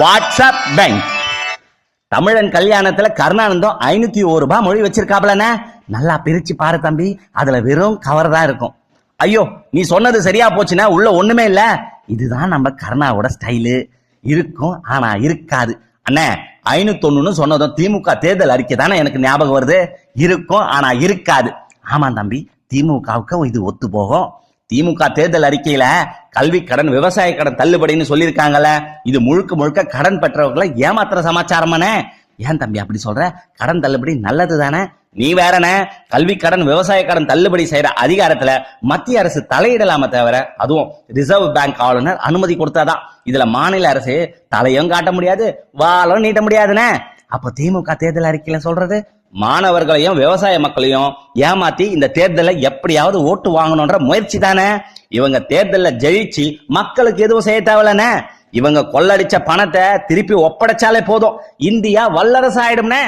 WhatsApp bank. தமிழன் கல்யாணத்துல கருணானந்தம் ஐநூத்தி ஒரு ரூபாய் மொழி வச்சிருக்காப்லண்ணே. நல்லா பிரிச்சு பாரு தம்பி. அதுல வெறும் கவர் தான் இருக்கும். ஐயோ நீ சொன்னது சரியா போச்சுன்னா உள்ள ஒண்ணுமே இல்ல. இதுதான் நம்ம கருணாவோட ஸ்டைலு. இருக்கும் ஆனா இருக்காது. அண்ணே ஐநூத்தொன்னு சொன்னதும் திமுக தேர்தல் அறிக்கை தானே எனக்கு ஞாபகம் வருது. இருக்கும் ஆனா இருக்காது. ஆமா தம்பி திமுகவுக்கு இது ஒத்து போகும் திமுக தேர்தல் அறிக்கையில கல்வி கடன் விவசாய கடன் தள்ளுபடின்னு சொல்லியிருக்காங்கல்ல. இது முழுக்க முழுக்க கடன் பெற்றவர்களை ஏமாத்துற சமாச்சாரமானே. ஏன் தம்பி அப்படி சொல்ற? கடன் தள்ளுபடி நல்லது தானே நீ வேறன. கல்வி கடன் விவசாய கடன் தள்ளுபடி செய்யற அதிகாரத்துல மத்திய அரசு தலையிடலாம தவிர அதுவும் ரிசர்வ் பேங்க் ஆளுநர் அனுமதி கொடுத்தாதான். இதுல மாநில அரசு தலையும் காட்ட முடியாது வாலும் நீட்ட முடியாதுனே. அப்ப திமுக தேர்தல் அறிக்கையில சொல்றது மாணவர்களையும் விவசாய மக்களையும் ஏமாத்தி இந்த தேர்தலை எப்படியாவது ஓட்டு வாங்கணும்ன்ற முயற்சி தானே? இவங்க தேர்தல்ல ஜெயிச்சு மக்களுக்கு எதுவும் செய்ய தேவையில்லண்ணே இவங்க கொள்ளடிச்ச பணத்தை திருப்பி ஒப்படைச்சாலே போதும். இந்தியா வல்லரசு ஆயிடும்னே.